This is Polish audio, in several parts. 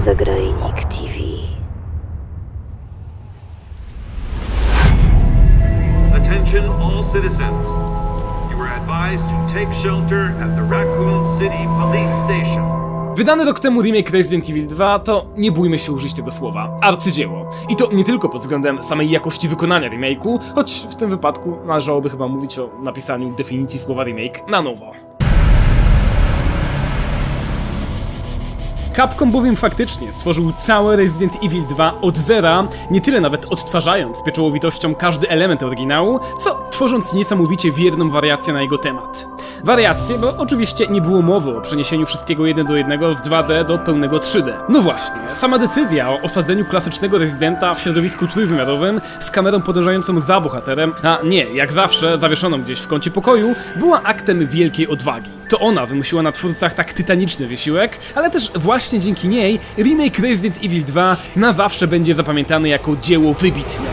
Zagrajnik TV. Attention all citizens. You are advised to take shelter at the Raccoon City Police Station. Wydany rok temu remake Resident Evil 2 to, nie bójmy się użyć tego słowa, arcydzieło. I to nie tylko pod względem samej jakości wykonania remake'u, choć w tym wypadku należałoby chyba mówić o napisaniu definicji słowa remake na nowo. Capcom bowiem faktycznie stworzył całe Resident Evil 2 od zera, nie tyle nawet odtwarzając z pieczołowitością każdy element oryginału, co tworząc niesamowicie wierną wariację na jego temat. Wariację, bo oczywiście nie było mowy o przeniesieniu wszystkiego jeden do jednego z 2D do pełnego 3D. No właśnie, sama decyzja o osadzeniu klasycznego Residenta w środowisku trójwymiarowym z kamerą podążającą za bohaterem, a nie, jak zawsze, zawieszoną gdzieś w kącie pokoju, była aktem wielkiej odwagi. To ona wymusiła na twórcach tak tytaniczny wysiłek, ale też właśnie dzięki niej remake Resident Evil 2 na zawsze będzie zapamiętany jako dzieło wybitne.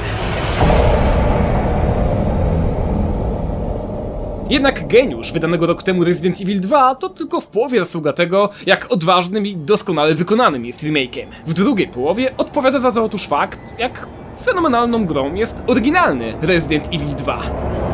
Jednak geniusz wydanego rok temu Resident Evil 2 to tylko w połowie zasługa tego, jak odważnym i doskonale wykonanym jest remake'iem. W drugiej połowie odpowiada za to otóż fakt, jak fenomenalną grą jest oryginalny Resident Evil 2.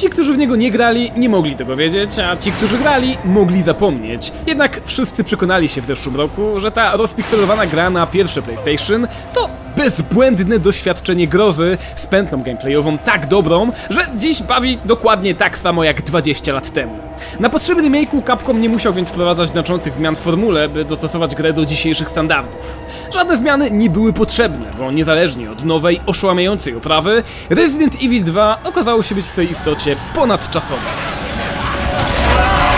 Ci, którzy w niego nie grali, nie mogli tego wiedzieć, a ci, którzy grali, mogli zapomnieć. Jednak wszyscy przekonali się w zeszłym roku, że ta rozpikselowana gra na pierwsze PlayStation to bezbłędne doświadczenie grozy z pętlą gameplayową tak dobrą, że dziś bawi dokładnie tak samo jak 20 lat temu. Na potrzeby remake'u Capcom nie musiał więc wprowadzać znaczących zmian w formule, by dostosować grę do dzisiejszych standardów. Żadne zmiany nie były potrzebne, bo niezależnie od nowej, oszałamiającej oprawy, Resident Evil 2 okazało się być w swej istocie ponadczasowe.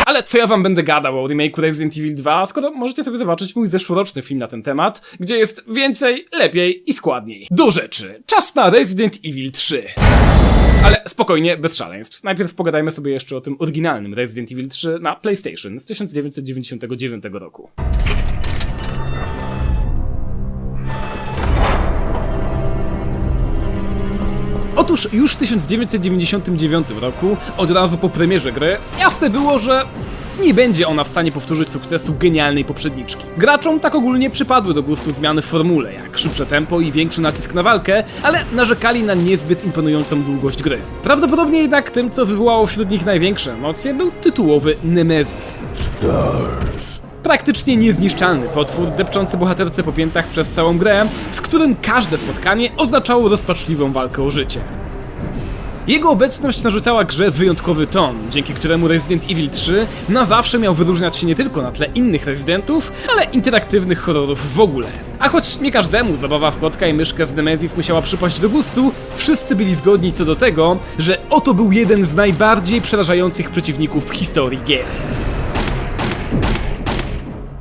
Ale co ja wam będę gadał o remake'u Resident Evil 2, skoro możecie sobie zobaczyć mój zeszłoroczny film na ten temat, gdzie jest więcej, lepiej i składniej. Do rzeczy. Czas na Resident Evil 3. Ale spokojnie, bez szaleństw. Najpierw pogadajmy sobie jeszcze o tym oryginalnym Resident Evil 3 na PlayStation z 1999 roku. Otóż już w 1999 roku, od razu po premierze gry, jasne było, że nie będzie ona w stanie powtórzyć sukcesu genialnej poprzedniczki. Graczom tak ogólnie przypadły do gustu zmiany w formule, jak szybsze tempo i większy nacisk na walkę, ale narzekali na niezbyt imponującą długość gry. Prawdopodobnie jednak tym, co wywołało wśród nich największe emocje, był tytułowy Nemesis. Praktycznie niezniszczalny potwór, depczący bohaterce po piętach przez całą grę, z którym każde spotkanie oznaczało rozpaczliwą walkę o życie. Jego obecność narzucała grze wyjątkowy ton, dzięki któremu Resident Evil 3 na zawsze miał wyróżniać się nie tylko na tle innych Residentów, ale interaktywnych horrorów w ogóle. A choć nie każdemu zabawa w kotka i myszkę z Nemesis musiała przypaść do gustu, wszyscy byli zgodni co do tego, że oto był jeden z najbardziej przerażających przeciwników w historii gier.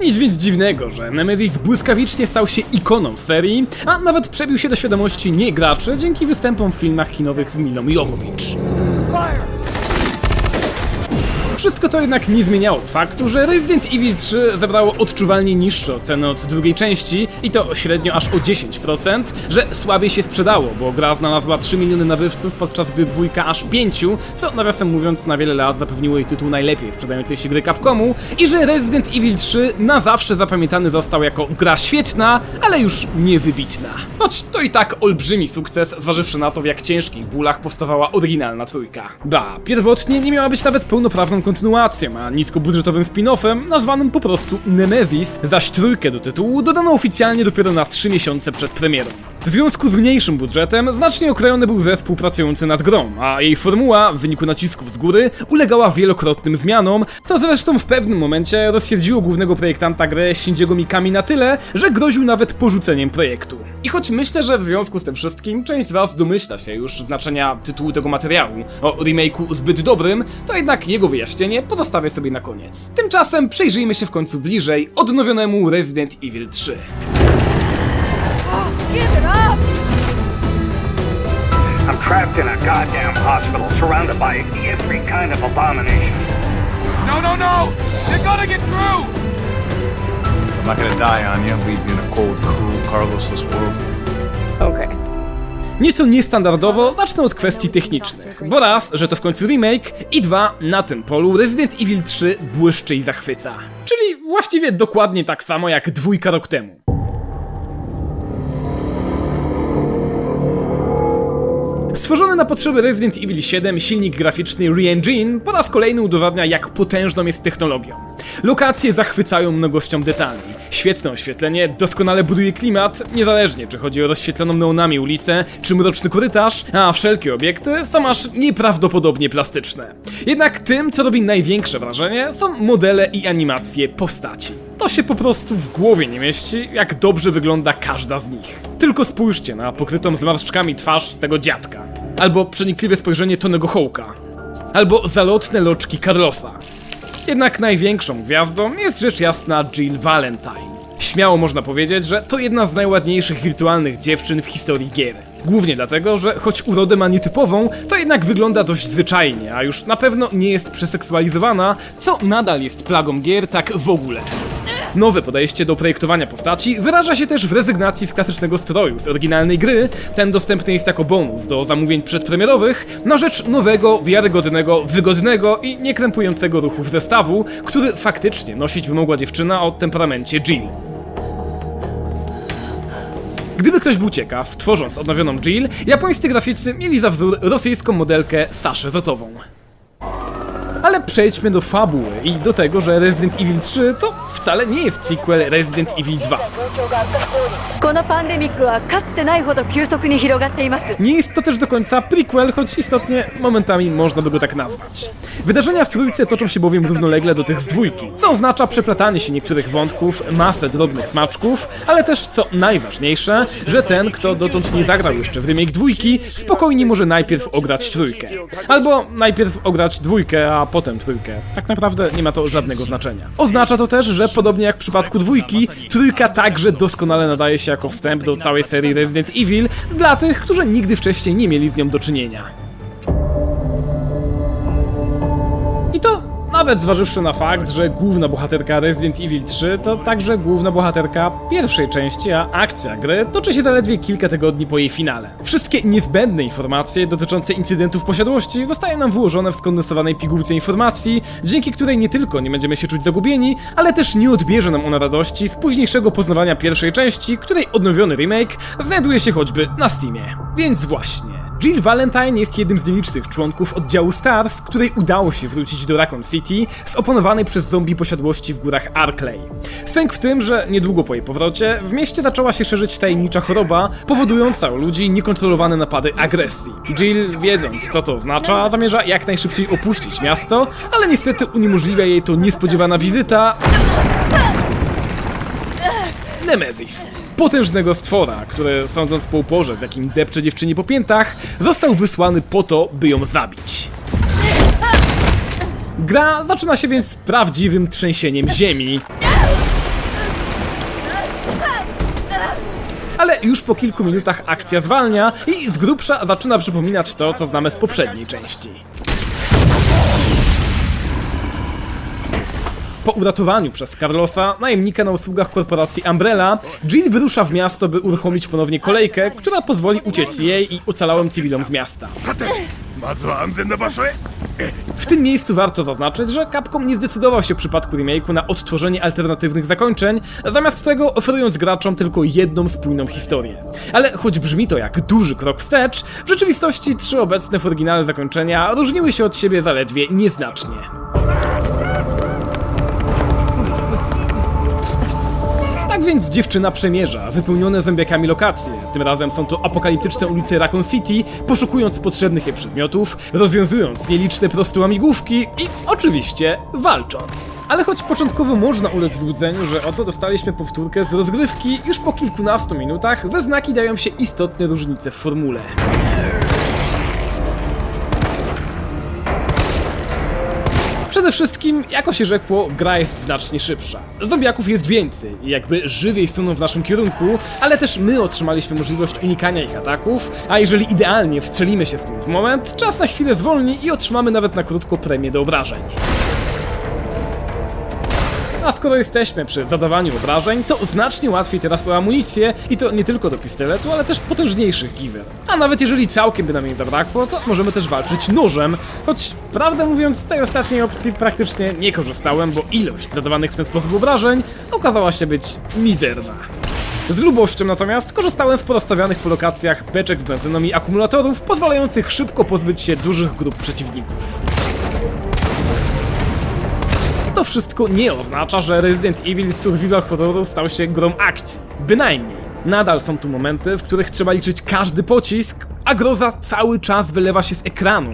Nic więc dziwnego, że Nemesis błyskawicznie stał się ikoną serii, a nawet przebił się do świadomości niegraczy dzięki występom w filmach kinowych z Milą Jovovich. Wszystko to jednak nie zmieniało faktu, że Resident Evil 3 zebrało odczuwalnie niższe oceny od drugiej części i to średnio aż o 10%, że słabiej się sprzedało, bo gra znalazła 3 miliony nabywców, podczas gdy dwójka aż 5, co nawiasem mówiąc na wiele lat zapewniło jej tytuł najlepiej sprzedającej się gry Capcomu i że Resident Evil 3 na zawsze zapamiętany został jako gra świetna, ale już niewybitna. Choć to i tak olbrzymi sukces, zważywszy na to w jak ciężkich bólach powstawała oryginalna trójka. Ba, pierwotnie nie miała być nawet pełnoprawną kontynuacją, a niskobudżetowym spin-offem nazwanym po prostu Nemesis, zaś trójkę do tytułu dodano oficjalnie dopiero na 3 miesiące przed premierą. W związku z mniejszym budżetem znacznie okrojony był zespół pracujący nad grą, a jej formuła w wyniku nacisków z góry ulegała wielokrotnym zmianom, co zresztą w pewnym momencie rozsierdziło głównego projektanta gry Shinjiego Mikami na tyle, że groził nawet porzuceniem projektu. I choć myślę, że w związku z tym wszystkim część z was domyśla się już znaczenia tytułu tego materiału o remake'u zbyt dobrym, to jednak jego wyjaśnienie pozostawię sobie na koniec. Tymczasem przyjrzyjmy się w końcu bliżej odnowionemu Resident Evil 3. Give it up! I'm trapped in a goddamn hospital surrounded by every kind of abomination. No, no, no! They're gonna get through! I'm not gonna die on you and leave you in a cold, cruel, Carlosless world. Okay. Nieco niestandardowo zacznę od kwestii technicznych, bo raz, że to w końcu remake i dwa, na tym polu Resident Evil 3 błyszczy i zachwyca. Czyli właściwie dokładnie tak samo jak dwójka rok temu. Stworzony na potrzeby Resident Evil 7 silnik graficzny Re-Engine po raz kolejny udowadnia jak potężną jest technologią. Lokacje zachwycają mnogością detali. Świetne oświetlenie doskonale buduje klimat, niezależnie czy chodzi o rozświetloną neonami ulicę, czy mroczny korytarz, a wszelkie obiekty są aż nieprawdopodobnie plastyczne. Jednak tym, co robi największe wrażenie, są modele i animacje postaci. To się po prostu w głowie nie mieści, jak dobrze wygląda każda z nich. Tylko spójrzcie na pokrytą zmarszczkami twarz tego dziadka. Albo przenikliwe spojrzenie Tonego Hołka. Albo zalotne loczki Carlosa. Jednak największą gwiazdą jest rzecz jasna Jill Valentine. Śmiało można powiedzieć, że to jedna z najładniejszych wirtualnych dziewczyn w historii gier. Głównie dlatego, że choć urodę ma nietypową, to jednak wygląda dość zwyczajnie, a już na pewno nie jest przeseksualizowana, co nadal jest plagą gier tak w ogóle. Nowe podejście do projektowania postaci wyraża się też w rezygnacji z klasycznego stroju z oryginalnej gry. Ten dostępny jest jako bonus do zamówień przedpremierowych na rzecz nowego, wiarygodnego, wygodnego i niekrępującego ruchu zestawu, który faktycznie nosić by mogła dziewczyna o temperamencie Jill. Gdyby ktoś był ciekaw, tworząc odnowioną Jill, japońscy graficy mieli za wzór rosyjską modelkę Saszę Zotową. Ale przejdźmy do fabuły i do tego, że Resident Evil 3 to wcale nie jest sequel Resident Evil 2. Nie jest to też do końca prequel, choć istotnie momentami można by go tak nazwać. Wydarzenia w trójce toczą się bowiem równolegle do tych z dwójki, co oznacza przeplatanie się niektórych wątków, masę drobnych smaczków, ale też, co najważniejsze, że ten, kto dotąd nie zagrał jeszcze w remake dwójki, spokojnie może najpierw ograć trójkę. Albo najpierw ograć dwójkę, a potem trójkę. Tak naprawdę nie ma to żadnego znaczenia. Oznacza to też, że podobnie jak w przypadku dwójki, trójka także doskonale nadaje się jako wstęp do całej serii Resident Evil dla tych, którzy nigdy wcześniej nie mieli z nią do czynienia. Nawet zważywszy na fakt, że główna bohaterka Resident Evil 3 to także główna bohaterka pierwszej części, a akcja gry toczy się zaledwie kilka tygodni po jej finale. Wszystkie niezbędne informacje dotyczące incydentów posiadłości zostają nam wyłożone w skondensowanej pigułce informacji, dzięki której nie tylko nie będziemy się czuć zagubieni, ale też nie odbierze nam ona radości z późniejszego poznawania pierwszej części, której odnowiony remake znajduje się choćby na Steamie. Więc właśnie. Jill Valentine jest jednym z nielicznych członków oddziału STARS, której udało się wrócić do Raccoon City z oponowanej przez zombie posiadłości w górach Arkley. Sęk w tym, że niedługo po jej powrocie w mieście zaczęła się szerzyć tajemnicza choroba, powodująca u ludzi niekontrolowane napady agresji. Jill, wiedząc co to oznacza, zamierza jak najszybciej opuścić miasto, ale niestety uniemożliwia jej to niespodziewana wizyta Nemesis. Potężnego stwora, który sądząc po uporze, w jakim depcze dziewczynie po piętach, został wysłany po to, by ją zabić. Gra zaczyna się więc prawdziwym trzęsieniem ziemi. Ale już po kilku minutach akcja zwalnia i z grubsza zaczyna przypominać to, co znamy z poprzedniej części. Po uratowaniu przez Carlosa, najemnika na usługach korporacji Umbrella, Jill wyrusza w miasto, by uruchomić ponownie kolejkę, która pozwoli uciec jej i ocalałym cywilom z miasta. W tym miejscu warto zaznaczyć, że Capcom nie zdecydował się w przypadku remake'u na odtworzenie alternatywnych zakończeń, zamiast tego oferując graczom tylko jedną spójną historię. Ale choć brzmi to jak duży krok wstecz, w rzeczywistości trzy obecne w oryginalne zakończenia różniły się od siebie zaledwie nieznacznie. Tak więc dziewczyna przemierza wypełnione zombiakami lokacje. Tym razem są to apokaliptyczne ulice Raccoon City, poszukując potrzebnych jej przedmiotów, rozwiązując nieliczne proste łamigłówki i oczywiście walcząc. Ale choć początkowo można ulec złudzeniu, że oto dostaliśmy powtórkę z rozgrywki, już po kilkunastu minutach we znaki dają się istotne różnice w formule. Przede wszystkim, jako się rzekło, gra jest znacznie szybsza. Zombiaków jest więcej i jakby żywiej suną w naszym kierunku, ale też my otrzymaliśmy możliwość unikania ich ataków, a jeżeli idealnie wstrzelimy się z tym w moment, czas na chwilę zwolni i otrzymamy nawet na krótko premię do obrażeń. A skoro jesteśmy przy zadawaniu obrażeń, to znacznie łatwiej teraz o amunicję i to nie tylko do pistoletu, ale też potężniejszych giwer. A nawet jeżeli całkiem by nam jej zabrakło, to możemy też walczyć nożem, choć prawdę mówiąc z tej ostatniej opcji praktycznie nie korzystałem, bo ilość zadawanych w ten sposób obrażeń okazała się być mizerna. Z lubością natomiast korzystałem z porozstawianych po lokacjach beczek z benzyną i akumulatorów, pozwalających szybko pozbyć się dużych grup przeciwników. To wszystko nie oznacza, że Resident Evil Survival Horroru stał się grą akcji. Bynajmniej. Nadal są tu momenty, w których trzeba liczyć każdy pocisk, a groza cały czas wylewa się z ekranu.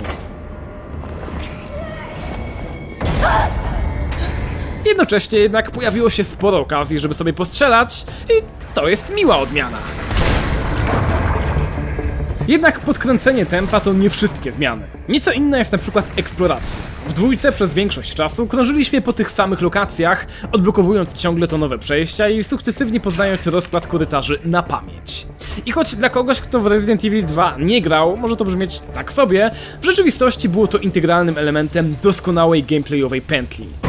Jednocześnie jednak pojawiło się sporo okazji, żeby sobie postrzelać i to jest miła odmiana. Jednak podkręcenie tempa to nie wszystkie zmiany. Nieco inna jest na przykład eksploracja. W dwójce przez większość czasu krążyliśmy po tych samych lokacjach, odblokowując ciągle to nowe przejścia i sukcesywnie poznając rozkład korytarzy na pamięć. I choć dla kogoś, kto w Resident Evil 2 nie grał, może to brzmieć tak sobie, w rzeczywistości było to integralnym elementem doskonałej gameplayowej pętli.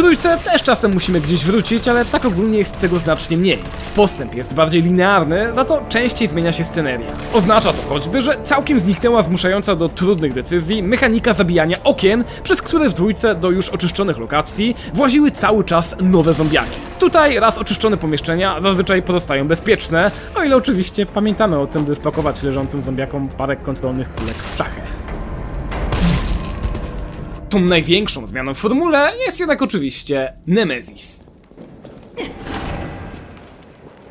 Trójce też czasem musimy gdzieś wrócić, ale tak ogólnie jest tego znacznie mniej. Postęp jest bardziej linearny, za to częściej zmienia się sceneria. Oznacza to choćby, że całkiem zniknęła zmuszająca do trudnych decyzji mechanika zabijania okien, przez które w dwójce do już oczyszczonych lokacji właziły cały czas nowe zombiaki. Tutaj raz oczyszczone pomieszczenia zazwyczaj pozostają bezpieczne, o ile oczywiście pamiętamy o tym, by wpakować leżącym zombiakom parę kontrolnych kulek w czachę. Tą największą zmianą w formule jest jednak oczywiście Nemesis.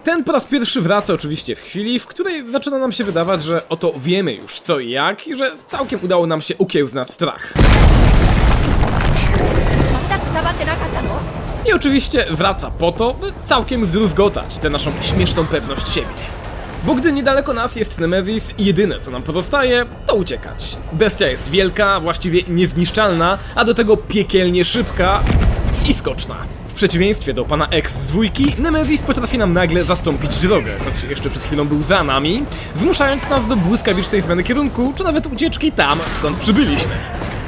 Ten po raz pierwszy wraca oczywiście w chwili, w której zaczyna nam się wydawać, że oto wiemy już co i jak i że całkiem udało nam się ukiełznać strach. I oczywiście wraca po to, by całkiem zdruzgotać tę naszą śmieszną pewność siebie. Bo gdy niedaleko nas jest Nemesis, jedyne co nam pozostaje, to uciekać. Bestia jest wielka, właściwie niezniszczalna, a do tego piekielnie szybka i skoczna. W przeciwieństwie do pana X z dwójki, Nemesis potrafi nam nagle zastąpić drogę, choć jeszcze przed chwilą był za nami, zmuszając nas do błyskawicznej zmiany kierunku, czy nawet ucieczki tam, skąd przybyliśmy.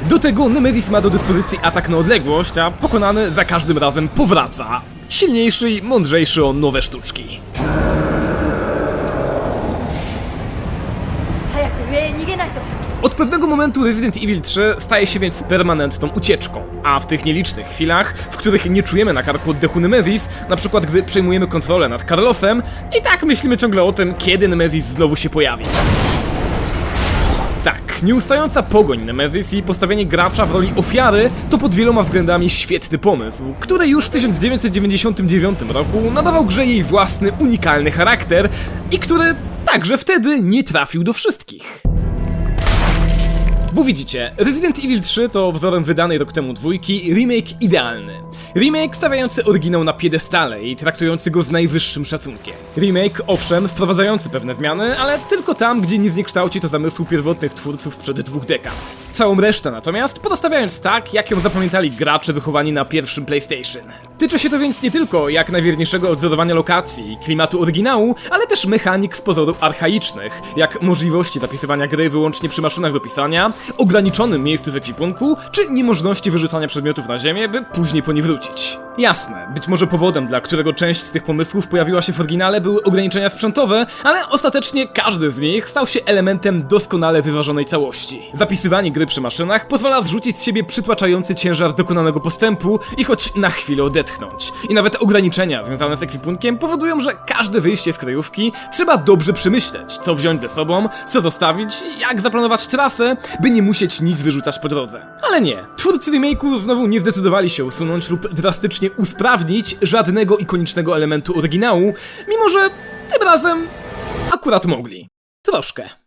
Do tego Nemesis ma do dyspozycji atak na odległość, a pokonany za każdym razem powraca. Silniejszy i mądrzejszy o nowe sztuczki. Od pewnego momentu Resident Evil 3 staje się więc permanentną ucieczką, a w tych nielicznych chwilach, w których nie czujemy na karku oddechu Nemesis, na przykład gdy przejmujemy kontrolę nad Carlosem, i tak myślimy ciągle o tym, kiedy Nemesis znowu się pojawi. Tak, nieustająca pogoń Nemesis i postawienie gracza w roli ofiary to pod wieloma względami świetny pomysł, który już w 1999 roku nadawał grze jej własny, unikalny charakter i który także wtedy nie trafił do wszystkich. Bo widzicie, Resident Evil 3 to wzorem wydanej rok temu dwójki remake idealny. Remake stawiający oryginał na piedestale i traktujący go z najwyższym szacunkiem. Remake, owszem, wprowadzający pewne zmiany, ale tylko tam, gdzie nie zniekształci to zamysłu pierwotnych twórców sprzed dwóch dekad. Całą resztę natomiast pozostawiając tak, jak ją zapamiętali gracze wychowani na pierwszym PlayStation. Tyczy się to więc nie tylko jak najwierniejszego odzorowania lokacji i klimatu oryginału, ale też mechanik z pozoru archaicznych, jak możliwości zapisywania gry wyłącznie przy maszynach do pisania, ograniczonym miejscu w ekwipunku, czy niemożności wyrzucania przedmiotów na ziemię, by później po nie wrócić. Jasne, być może powodem, dla którego część z tych pomysłów pojawiła się w oryginale, były ograniczenia sprzętowe, ale ostatecznie każdy z nich stał się elementem doskonale wyważonej całości. Zapisywanie gry przy maszynach pozwala zrzucić z siebie przytłaczający ciężar dokonanego postępu i choć na chwilę odetchnąć. I nawet ograniczenia związane z ekwipunkiem powodują, że każde wyjście z kryjówki trzeba dobrze przemyśleć, co wziąć ze sobą, co zostawić, jak zaplanować trasę, by nie musieć nic wyrzucać po drodze. Ale nie, twórcy remake'u znowu nie zdecydowali się usunąć lub drastycznie usprawnić żadnego ikonicznego elementu oryginału, mimo że tym razem akurat mogli. Troszkę.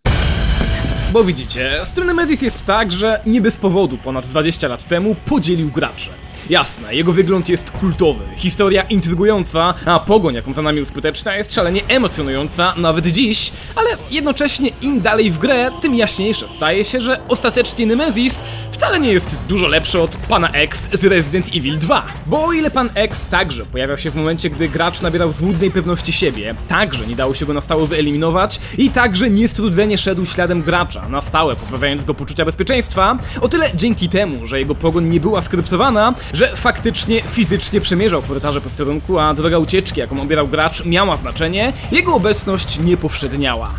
Bo widzicie, z tym Nemesis jest tak, że nie bez powodu ponad 20 lat temu podzielił gracze. Jasne, jego wygląd jest kultowy, historia intrygująca, a pogoń, jaką za nami uskutecznia, jest szalenie emocjonująca nawet dziś, ale jednocześnie im dalej w grę, tym jaśniejsze staje się, że ostatecznie Nemesis wcale nie jest dużo lepszy od pana X z Resident Evil 2. Bo o ile pan X także pojawiał się w momencie, gdy gracz nabierał złudnej pewności siebie, także nie dało się go na stałe wyeliminować i także niestrudzenie szedł śladem gracza, na stałe pozbawiając go poczucia bezpieczeństwa, o tyle dzięki temu, że jego pogoń nie była skryptowana, że faktycznie fizycznie przemierzał korytarze posterunku, a droga ucieczki, jaką obierał gracz, miała znaczenie, jego obecność nie powszedniała.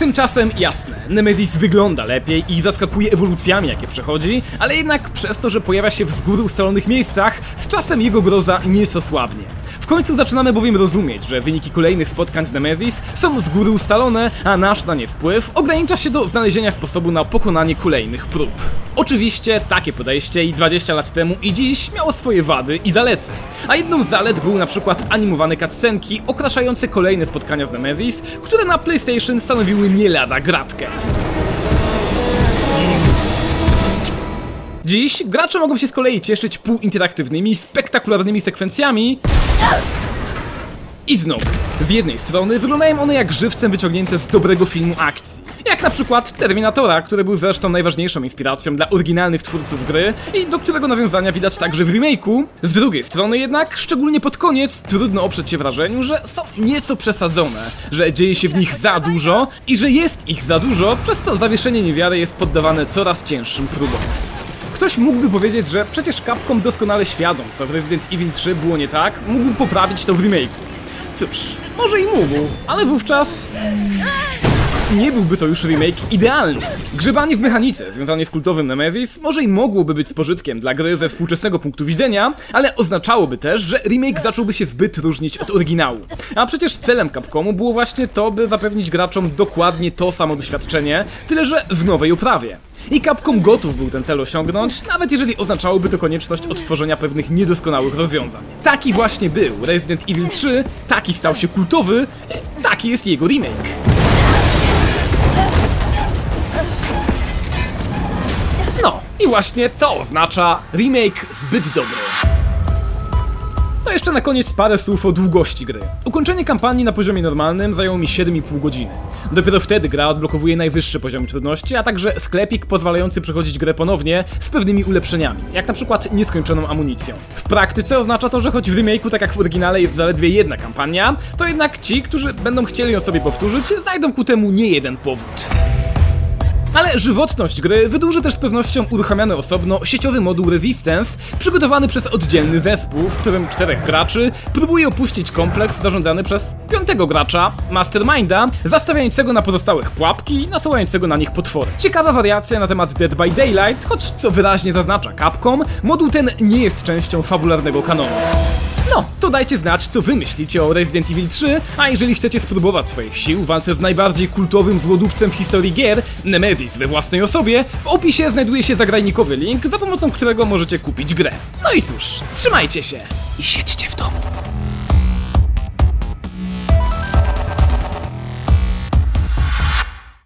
Tymczasem jasne, Nemesis wygląda lepiej i zaskakuje ewolucjami, jakie przechodzi, ale jednak przez to, że pojawia się w z góry ustalonych miejscach, z czasem jego groza nieco słabnie. W końcu zaczynamy bowiem rozumieć, że wyniki kolejnych spotkań z Nemesis są z góry ustalone, a nasz na nie wpływ ogranicza się do znalezienia sposobu na pokonanie kolejnych prób. Oczywiście takie podejście i 20 lat temu i dziś miało swoje wady i zalety. A jedną z zalet były na przykład animowane cutscenki okraszające kolejne spotkania z Nemesis, które na PlayStation stanowiły nie lada gratkę. Dziś gracze mogą się z kolei cieszyć półinteraktywnymi, spektakularnymi sekwencjami i znowu, z jednej strony wyglądają one jak żywcem wyciągnięte z dobrego filmu akcji. Jak na przykład Terminatora, który był zresztą najważniejszą inspiracją dla oryginalnych twórców gry i do którego nawiązania widać także w remake'u. Z drugiej strony jednak, szczególnie pod koniec, trudno oprzeć się wrażeniu, że są nieco przesadzone, że dzieje się w nich za dużo i że jest ich za dużo, przez co zawieszenie niewiary jest poddawane coraz cięższym próbom. Ktoś mógłby powiedzieć, że przecież Capcom doskonale świadom, co w Resident Evil 3 było nie tak, mógł poprawić to w remake'u. Cóż, może i mógł, ale wówczas nie byłby to już remake idealny. Grzebanie w mechanice związane z kultowym Nemesis może i mogłoby być z pożytkiem dla gry ze współczesnego punktu widzenia, ale oznaczałoby też, że remake zacząłby się zbyt różnić od oryginału. A przecież celem Capcomu było właśnie to, by zapewnić graczom dokładnie to samo doświadczenie, tyle że w nowej oprawie. I Capcom gotów był ten cel osiągnąć, nawet jeżeli oznaczałoby to konieczność odtworzenia pewnych niedoskonałych rozwiązań. Taki właśnie był Resident Evil 3, taki stał się kultowy, taki jest jego remake. I właśnie to oznacza remake zbyt dobry. To jeszcze na koniec parę słów o długości gry. Ukończenie kampanii na poziomie normalnym zajęło mi 7,5 godziny. Dopiero wtedy gra odblokowuje najwyższy poziom trudności, a także sklepik pozwalający przechodzić grę ponownie z pewnymi ulepszeniami, jak na przykład nieskończoną amunicją. W praktyce oznacza to, że choć w remake'u, tak jak w oryginale, jest zaledwie jedna kampania, to jednak ci, którzy będą chcieli ją sobie powtórzyć, znajdą ku temu nie jeden powód. Ale żywotność gry wydłuży też z pewnością uruchamiany osobno sieciowy moduł Resistance, przygotowany przez oddzielny zespół, w którym czterech graczy próbuje opuścić kompleks zarządzany przez piątego gracza, Masterminda, zastawiającego na pozostałych pułapki i nasyłającego na nich potwory. Ciekawa wariacja na temat Dead by Daylight, choć co wyraźnie zaznacza Capcom, moduł ten nie jest częścią fabularnego kanonu. To dajcie znać, co wy myślicie o Resident Evil 3, a jeżeli chcecie spróbować swoich sił w walce z najbardziej kultowym złodupcem w historii gier, Nemesis we własnej osobie, w opisie znajduje się zagrajnikowy link, za pomocą którego możecie kupić grę. No i cóż, trzymajcie się i siedźcie w domu.